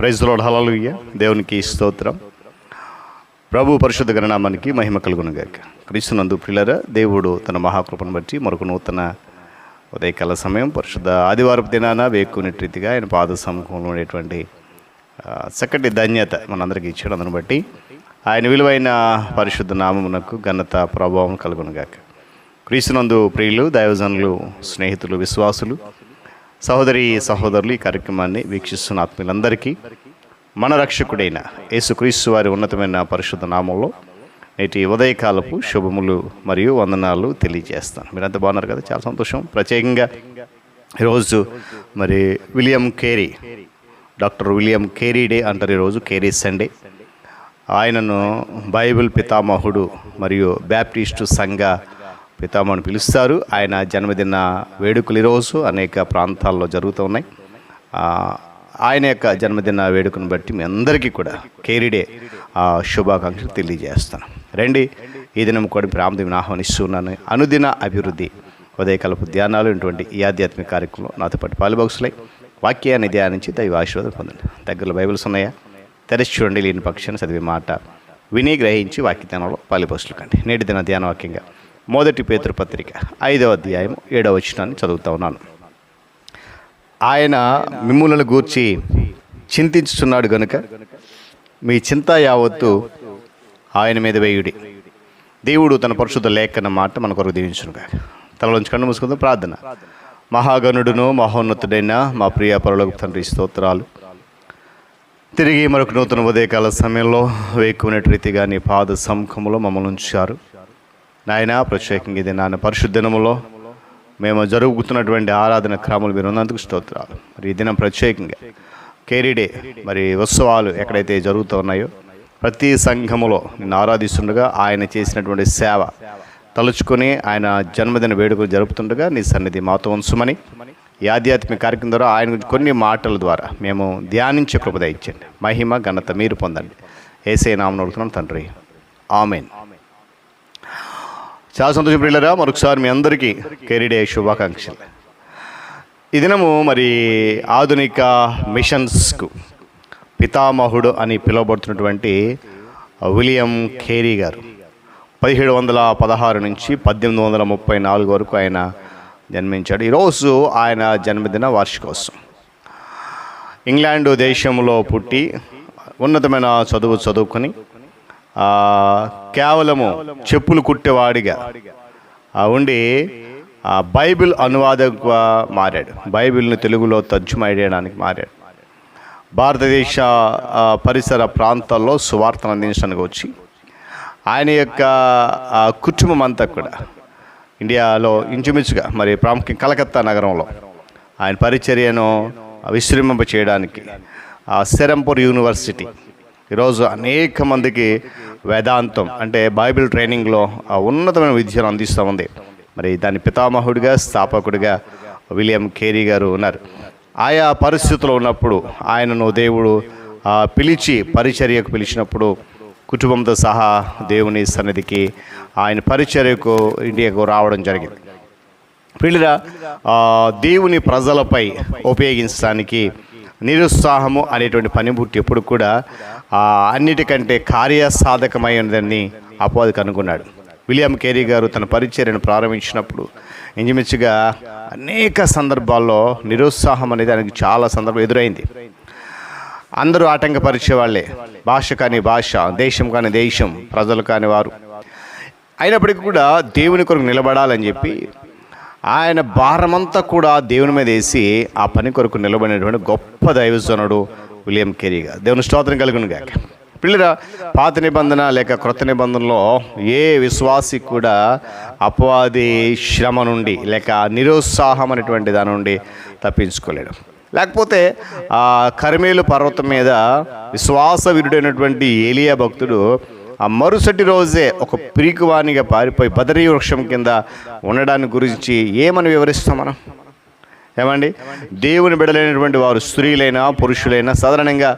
Praise road hallelujah దేవునికి స్తోత్రం. ప్రభు పరిశుద్ధ గణనామానికి మహిమ కలుగునుగాక. క్రీస్తునందు ప్రిలర దేవుడు తన మహాకృపను బట్టి మరొక నూతన ఉదయకాల సమయం పరిశుద్ధ ఆదివారపు దినాన వేకుని రీతిగా ఆయన పాద సమూహంలో ఉండేటువంటి చక్కటి ధన్యత మనందరికీ ఇచ్చాడు. అందును బట్టి ఆయన విలువైన పరిశుద్ధ నామమునకు ఘనత ప్రభావం కలుగునుగాక. క్రీస్తునందు ప్రియులు దైవజనులు స్నేహితులు విశ్వాసులు సహోదరి సహోదరులు ఈ కార్యక్రమాన్ని వీక్షిస్తున్న ఆత్మీయులందరికీ మన రక్షకుడైన యేసుక్రీస్తు వారి ఉన్నతమైన పరిశుద్ధ నామంలో నేటి ఉదయకాలపు శుభములు మరియు వందనాలు తెలియజేస్తాను. మీరంతా బాగున్నారు కదా? చాలా సంతోషం. ప్రత్యేకంగా ఈరోజు మరి William Carey doctor William Carey day అంటారు ఈరోజు కేరీ సండే. ఆయనను బైబిల్ పితామహుడు మరియు బ్యాప్టిస్టు సంఘ పితామహుని పిలుస్తారు. ఆయన జన్మదిన వేడుకలు ఈరోజు అనేక ప్రాంతాల్లో జరుగుతూ ఉన్నాయి. ఆయన యొక్క జన్మదిన వేడుకను బట్టి మీ అందరికీ కూడా కేరిడే శుభాకాంక్షలు తెలియజేస్తాను. రండి ఈ దినం కూడా ప్రాంతం ఆహ్వానిస్తున్నాను. అనుదిన అభివృద్ధి ఉదయకల్ప ధ్యానాలు ఇటువంటి ఈ ఆధ్యాత్మిక కార్యక్రమంలో నాతో పాటు పాలుబాక్సులై వాక్యాన్ని ధ్యానించి దైవ ఆశీర్వాదం పొందండి. దగ్గరలో బైబిల్స్ ఉన్నాయా? తెరచి చూడండి లేని పక్షాన్ని చదివే మాట విని గ్రహించి వాక్యధ్యానంలో పాలిపోస్టులు కండి. నేటి దిన ధ్యాన వాక్యంగా మొదటి పేతృ పత్రిక ఐదవ అధ్యాయం ఏడవ వచనాన్ని చదువుతా ఉన్నాను. ఆయన మిమ్మల్ని గూర్చి చింతించుచున్నాడు గనుక మీ చింత యావత్తు ఆయన మీద వేయుడి. దేవుడు తన పరిశుద్ధ లేఖన మాట మన కొరకు దీవించునుగా తలలోంచి కన్ను మూసుకుందాం ప్రార్థన. మహాగణుడును మహోన్నతుడైన మా ప్రియ పరులకు తండ్రి స్తోత్రాలు. తిరిగి మరొక నూతన ఉదయకాల సమయంలో వేకునేటి రీతిగా నీ పాద సముఖంలో మమ్మల్ని ఉంచారు. నాయన ప్రత్యేకంగా ఇది నాన్న పరిశుద్ధనములో మేము జరుగుతున్నటువంటి ఆరాధన క్రమాలు మీరు ఉన్నందుకు స్తోత్రాలు. మరి ఈ దినం ప్రత్యేకంగా కేరీడే మరి ఉత్సవాలు ఎక్కడైతే జరుగుతూ ఉన్నాయో ప్రతి సంఘములో నిన్ను ఆరాధిస్తుండగా ఆయన చేసినటువంటి సేవ తలుచుకొని ఆయన జన్మదిన వేడుకలు జరుపుతుండగా నీ సన్నిధి మాతో ఉంచుమని ఈ ఆధ్యాత్మిక కార్యక్రమం ద్వారా ఆయన కొన్ని మాటల ద్వారా మేము ధ్యానించే కృపద ఇచ్చండి మహిమ ఘనత మీరు పొందండి. ఏసే నామను అడుగుతున్నాం తండ్రి. ఆమెన్. చాలా సంతోషం ప్రియులరా. మరొకసారి మీ అందరికీ కెరీడే శుభాకాంక్షలు. ఈ దినము మరి ఆధునిక మిషన్స్కు పితామహుడు అని పిలువబడుతున్నటువంటి విలియం ఖేరీ గారు. పదిహేడు వందల పదహారు నుంచి పద్దెనిమిది వందల ముప్పై నాలుగు వరకు ఆయన జన్మించాడు. ఈరోజు ఆయన జన్మదిన వార్షికోత్సవం. ఇంగ్లాండ్ దేశంలో పుట్టి ఉన్నతమైన చదువు చదువుకొని కేవలము చెప్పులు కుట్టేవాడిగా. ఉండి ఆ, బైబిల్ అనువాదంగా మారాడు. బైబిల్ను తెలుగులో తర్జుమా చేయడానికి మారాడు. భారతదేశ పరిసర ప్రాంతాల్లో సువార్తను అందించడానికి వచ్చి ఆయన యొక్క కుటుంబం అంతా కూడా ఇండియాలో ఇంచుమించుగా మరి ప్రాముఖ్యం కలకత్తా నగరంలో ఆయన పరిచర్యను విశ్రమింప చేయడానికి ఆ సెరంపూర్ యూనివర్సిటీ ఈరోజు అనేక మందికి వేదాంతం అంటే బైబిల్ ట్రైనింగ్లో ఉన్నతమైన విద్యను అందిస్తూ ఉంది. మరి దాని పితామహుడిగా స్థాపకుడిగా విలియం కేరీ గారు ఉన్నారు. ఆయా పరిస్థితులు ఉన్నప్పుడు ఆయనను దేవుడు పిలిచి పరిచర్యకు పిలిచినప్పుడు కుటుంబంతో సహా దేవుని సన్నిధికి ఆయన పరిచర్యకు ఇండియాకు రావడం జరిగింది. పిల్లరా దేవుని ప్రజలపై ఉపయోగించడానికి నిరుత్సాహము అనేటువంటి పనిబుట్టి ఎప్పుడు కూడా అన్నిటికంటే కార్యసాధకమై ఉందని అపోది కనుగొన్నాడు. విలియం కేరీ గారు తన పరిచర్యను ప్రారంభించినప్పుడు ఇంచుమించుగా అనేక సందర్భాల్లో నిరుత్సాహం అనేది ఆయనకి చాలా సందర్భం ఎదురైంది. అందరూ ఆటంకపరిచే వాళ్ళే. భాష కాని భాష దేశం కాని దేశం ప్రజలు కాని వారు. అయినప్పటికీ కూడా దేవుని కొరకు నిలబడాలని చెప్పి ఆయన భారమంతా కూడా దేవుని మీద వేసి ఆ పని కొరకు నిలబడినటువంటి గొప్ప దైవజనుడు విలియం కెరీగా దేవుని స్తోత్రం కలుగును గాక. పిల్లల పాత నిబంధన లేక క్రొత్త నిబంధనలో ఏ విశ్వాసి కూడా అపవాది శ్రమ నుండి లేక నిరుత్సాహం అనేటువంటి దాని నుండి తప్పించుకోలేడు. లేకపోతే ఆ కర్మేలు పర్వతం మీద విశ్వాస విరుడైనటువంటి ఏలియా భక్తుడు ఆ మరుసటి రోజే ఒక పిరికివానిగా పారిపోయి బదరీ వృక్షం కింద ఉండడాన్ని గురించి ఏమని వివరిస్తాం మనం? ఏమండి? దేవుని బిడలైనటువంటి వారు స్త్రీలైనా పురుషులైనా సాధారణంగా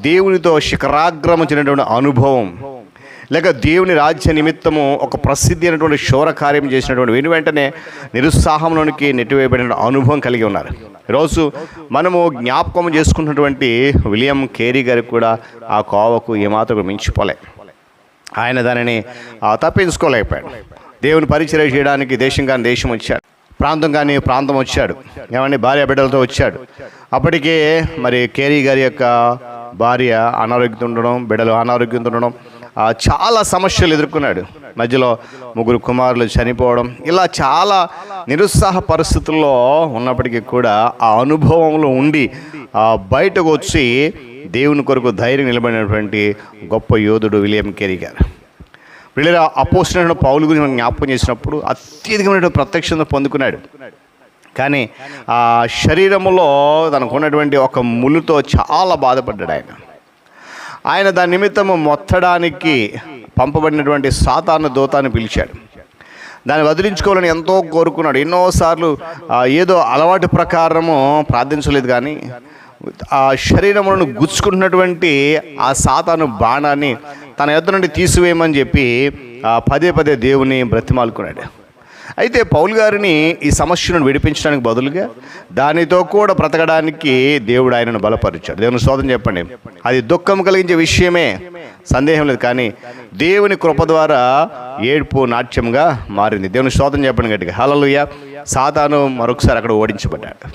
దేవునితో శిఖరాగ్రమించినటువంటి అనుభవం లేక దేవుని రాజ్య నిమిత్తము ఒక ప్రసిద్ధి అయినటువంటి శౌర కార్యం చేసినటువంటి వెను వెంటనే నిరుత్సాహంలోనికి నెట్టివేయబడిన అనుభవం కలిగి ఉన్నారు. ఈరోజు మనము జ్ఞాపకం చేసుకున్నటువంటి విలియం కేరీ గారికి కూడా ఆ కోవకు ఏమాత్రం కూడా మించిపోలే. ఆయన దానిని తప్పించుకోలేకపోయాడు దేవుని పరిచయం చేయడానికి దేశం కానీ దేశం వచ్చాడు. ప్రాంతం కానీ ప్రాంతం వచ్చాడు. ఏమండి? భార్య బిడ్డలతో వచ్చాడు. అప్పటికే మరి కేరీ గారి యొక్క భార్య అనారోగ్యంతో ఉండడం బిడ్డలు అనారోగ్యంతో ఉండడం చాలా సమస్యలు ఎదుర్కొన్నాడు. మధ్యలో ముగ్గురు కుమారులు చనిపోవడం ఇలా చాలా నిరుత్సాహ పరిస్థితుల్లో ఉన్నప్పటికీ కూడా ఆ అనుభవంలో ఉండి బయటకు వచ్చి దేవుని కొరకు ధైర్యం నిలబడినటువంటి గొప్ప యోధుడు విలియం కెరీ గారు. వీళ్ళ అపోసిన పౌలు గురించి మనం జ్ఞాపకం చేసినప్పుడు అత్యధికమైన ప్రత్యక్షత పొందుకున్నాడు. కానీ ఆ శరీరంలో తనకు ఉన్నటువంటి ఒక ములుతో చాలా బాధపడ్డాడు ఆయన. ఆయన దాని నిమిత్తము మొత్తడానికి పంపబడినటువంటి సాతాను దూతాన్ని పిలిచాడు. దాన్ని వదిలించుకోవాలని ఎంతో కోరుకున్నాడు. ఎన్నోసార్లు ఏదో అలవాటు ప్రకారము ప్రార్థించలేదు కానీ ఆ శరీరములను గుచ్చుకుంటున్నటువంటి ఆ సాతాను బాణాన్ని తన ఎద్దు నుండి తీసివేయమని చెప్పి పదే పదే దేవుని బ్రతిమాలుకున్నాడు. అయితే పౌల్ గారిని ఈ సమస్యను విడిపించడానికి బదులుగా దానితో కూడా బ్రతకడానికి దేవుడు ఆయనను బలపరిచాడు. దేవుని శోధన చెప్పండి. అది దుఃఖం కలిగించే విషయమే సందేహం లేదు. కానీ దేవుని కృప ద్వారా ఏడుపు నాట్యంగా మారింది. దేవుని శోధన చెప్పండి గట్టిగా. హలలుయ సాతాను మరొకసారి అక్కడ ఓడించబడ్డాడు.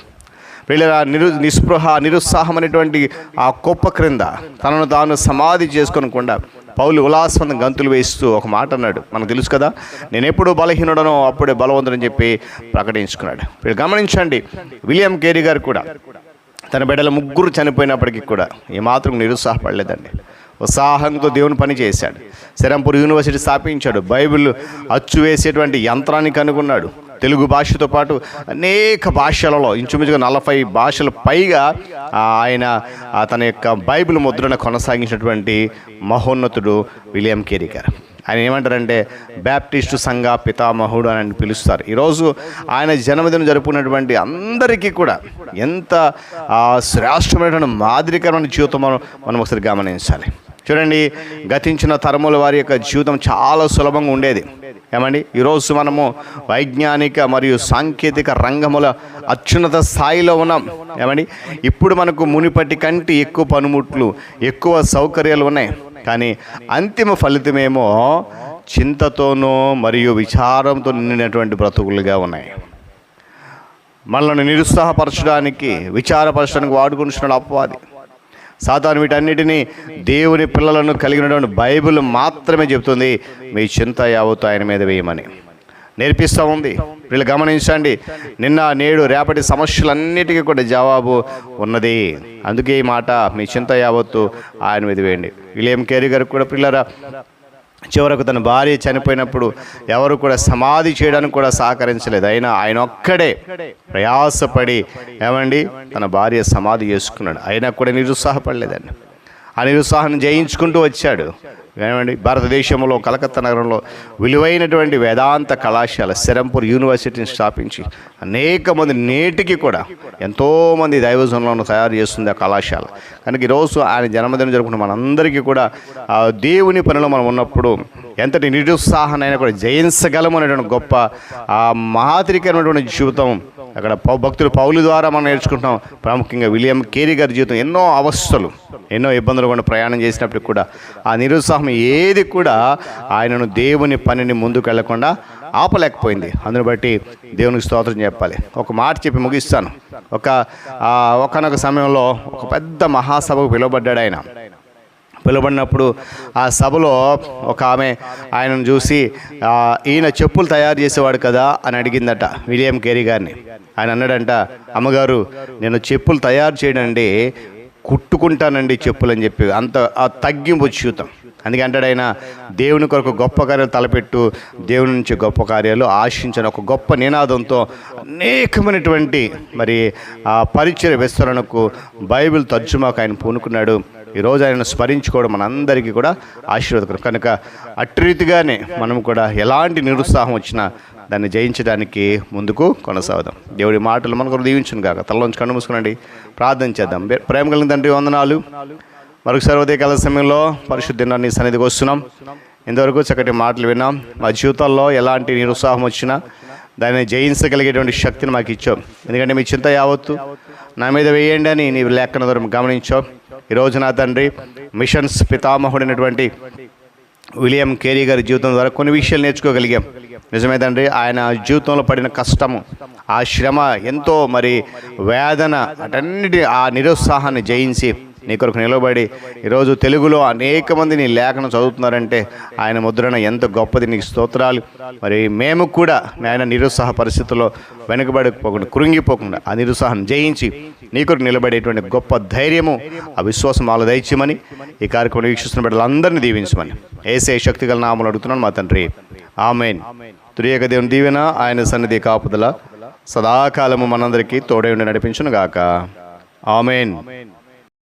వీళ్ళ నిరు నిస్పృహ నిరుత్సాహం అనేటువంటి ఆ కుప్ప క్రింద తనను తాను సమాధి చేసుకోనకుండా పౌలు ఉల్లాసవంతం గంతులు వేస్తూ ఒక మాట అన్నాడు. మనకు తెలుసు కదా నేను ఎప్పుడు బలహీనుడనో అప్పుడే బలవంతుడని చెప్పి ప్రకటించుకున్నాడు. ఇప్పుడు గమనించండి విలియం కేరీ గారు కూడా తన బిడ్డల ముగ్గురు చనిపోయినప్పటికీ కూడా ఏమాత్రం నిరుత్సాహపడలేదండి. ఉత్సాహంతో దేవుని పని చేశాడు. శరంపూర్ యూనివర్సిటీ స్థాపించాడు. బైబిల్ అచ్చు వేసేటువంటి యంత్రాన్ని కనుగొన్నాడు తెలుగు భాషతో పాటు అనేక భాషలలో ఇంచుమించుగా నలభై భాషల పైగా ఆయన తన యొక్క బైబిల్ ముద్రను కొనసాగించినటువంటి మహోన్నతుడు విలియం కేరికర్. ఆయన ఏమంటారంటే బ్యాప్టిస్టు సంఘ పితామహుడు అని ఆయన పిలుస్తారు. ఈరోజు ఆయన జన్మదినం జరుపుకున్నటువంటి అందరికీ కూడా ఎంత ఆ, శ్రేష్టమైనటువంటి మాదిరికరమైన జీవితం మనం మనం ఒకసారి గమనించాలి. చూడండి గతించిన తరముల వారి యొక్క జీవితం చాలా సులభంగా ఉండేది. ఏమండి? ఈరోజు మనము వైజ్ఞానిక మరియు సాంకేతిక రంగముల అత్యున్నత స్థాయిలో ఉన్నాం. ఏమండి? ఇప్పుడు మనకు మునిపటి కంటే ఎక్కువ పనిముట్లు ఎక్కువ సౌకర్యాలు ఉన్నాయి. కానీ అంతిమ ఫలితమేమో చింతతోనూ మరియు విచారంతో నిండినటువంటి బ్రతుకులుగా ఉన్నాయి. మనల్ని నిరుత్సాహపరచడానికి విచారపరచడానికి వాడుకుంటున్నాడు అపవాది. సాతాను వీటన్నిటినీ దేవుని పిల్లలను కలిగినటువంటి బైబిల్ మాత్రమే చెబుతుంది. మీ చింత యావత్తు ఆయన మీద వేయమని. నేర్పిస్తూ ఉంది. వీళ్ళు గమనించండి. నిన్న నేడు రేపటి సమస్యలన్నిటికీ కూడా జవాబు ఉన్నది. అందుకే ఈ మాట మీ చింత యావత్తు ఆయన మీద వేయండి. విలియం కేరీ గారికి కూడా పిల్లరా చివరకు తన భార్య చనిపోయినప్పుడు ఎవరు కూడా సమాధి చేయడానికి కూడా సహకరించలేదు. అయినా ఆయన ఒక్కడే ప్రయాసపడి ఏమండి? తన భార్య సమాధి చేసుకున్నాడు. అయినా కూడా నిరుత్సాహపడలేదండి. ఆ నిరుత్సాహాన్ని జయించుకుంటూ వచ్చాడు. ఏమండి? భారతదేశంలో కలకత్తా నగరంలో విలువైనటువంటి వేదాంత కళాశాల సెరంపూర్ యూనివర్సిటీని స్థాపించి అనేక మంది నేటికి కూడా ఎంతోమంది దైవజనులను తయారు చేస్తుంది ఆ కళాశాల. కనుక ఈరోజు ఆయన జన్మదినం జరుపుకున్న మనందరికీ కూడా ఆ దేవుని పనిలో మనం ఉన్నప్పుడు ఎంతటి నిరుత్సాహాన్ని కూడా జయించగలము అనేటువంటి గొప్ప ఆ మహాతిరికమైనటువంటి జీవితం అక్కడ పౌ భక్తులు పౌలు ద్వారా మనం నేర్చుకుంటున్నాం. ప్రాముఖ్యంగా విలియం కేరీ గారి జీవితం ఎన్నో అవస్థలు ఎన్నో ఇబ్బందులు కూడా ప్రయాణం చేసినప్పటికి కూడా ఆ నిరుత్సాహం ఏది కూడా ఆయనను దేవుని పనిని ముందుకు వెళ్ళకుండా ఆపలేకపోయింది. అందుని బట్టి దేవునికి స్తోత్రం చెప్పాలి. ఒక మాట చెప్పి ముగిస్తాను. ఒక ఒకనొక సమయంలో ఒక పెద్ద మహాసభకు పిలువబడ్డాడు ఆయన. పిలువబడినప్పుడు ఆ సభలో ఒక ఆమె ఆయనను చూసి ఈయన చెప్పులు తయారు చేసేవాడు కదా? అని అడిగిందట విలియం కేరీ గారిని. ఆయన అన్నాడంట అమ్మగారు నేను చెప్పులు తయారు చేయడండి కుట్టుకుంటానండి చెప్పులు అని చెప్పి. అంత ఆ తగ్గింపు చూద్దాం అందుకే అంటాడు ఆయన దేవుని కొరకు గొప్ప కార్యాలు తలపెట్టు దేవుని నుంచి గొప్ప కార్యాలు ఆశించిన. ఒక గొప్ప నినాదంతో అనేకమైనటువంటి మరి ఆ పరిచయ విస్తరణకు బైబిల్ తర్జుమాకు ఆయన పూనుకున్నాడు. ఈరోజు ఆయన స్మరించుకోవడం మనందరికీ కూడా ఆశీర్వాదకరం. కనుక అట్రీతిగానే మనం కూడా ఎలాంటి నిరుత్సాహం వచ్చినా దాన్ని జయించడానికి ముందుకు కొనసాగుదాం. దేవుడి మాటలు మనకు దీవించును కాక తలలోంచి కన్ను మూసుకునండి. ప్రార్థన చేద్దాం. ప్రేమ కలిగిన తండ్రి వందనాలు. మరొకసారి ఉదయకాల సమయంలో పరిశుద్ధ నీ సన్నిధికి వస్తున్నాం. ఇంతవరకు చక్కటి మాటలు విన్నాం. మా జీవితాల్లో ఎలాంటి నిరుత్సాహం వచ్చినా దాన్ని జయించగలిగేటువంటి శక్తిని మాకు ఇచ్చావు. ఎందుకంటే మీ చింత యావత్తు నా మీద వేయండి అని నీ లేఖన ద్వారా గమనించావు. ఈరోజు నా తండ్రి మిషన్స్ పితామహుడైనటువంటి విలియం కేరీ గారి జీవితం ద్వారా కొన్ని విషయాలు నేర్చుకోగలిగాం. నిజమే తండ్రి ఆయన జీవితంలో పడిన కష్టము ఆ శ్రమ ఎంతో మరి వేదన అటన్నిటి ఆ నిరుత్సాహాన్ని జయించి నీ కొరకు నిలబడి ఈరోజు తెలుగులో అనేక మంది నీ లేఖను చదువుతున్నారంటే ఆయన ముద్రణ ఎంత గొప్పది నీకు స్తోత్రాలు. మరి మేము కూడా ఆయన నిరుత్సాహ పరిస్థితుల్లో వెనుకబడిపోకుండా కృంగిపోకుండా ఆ నిరుత్సాహాన్ని జయించి నీ కొరకు నిలబడేటువంటి గొప్ప ధైర్యము ఆ విశ్వాసం వాళ్ళ దయచేయమని ఈ కార్యక్రమం వీక్షిస్తున్న బిడ్డలందరినీ దీవించమని. ఏసే శక్తి గల నామలు అడుగుతున్నాను మా తండ్రి. ఆమెన్. తురియక దేవుని దీవెన ఆయన సన్నిధి కాపుదల సదాకాలము మనందరికీ తోడై ఉండి నడిపించును గాక ఆమెన్.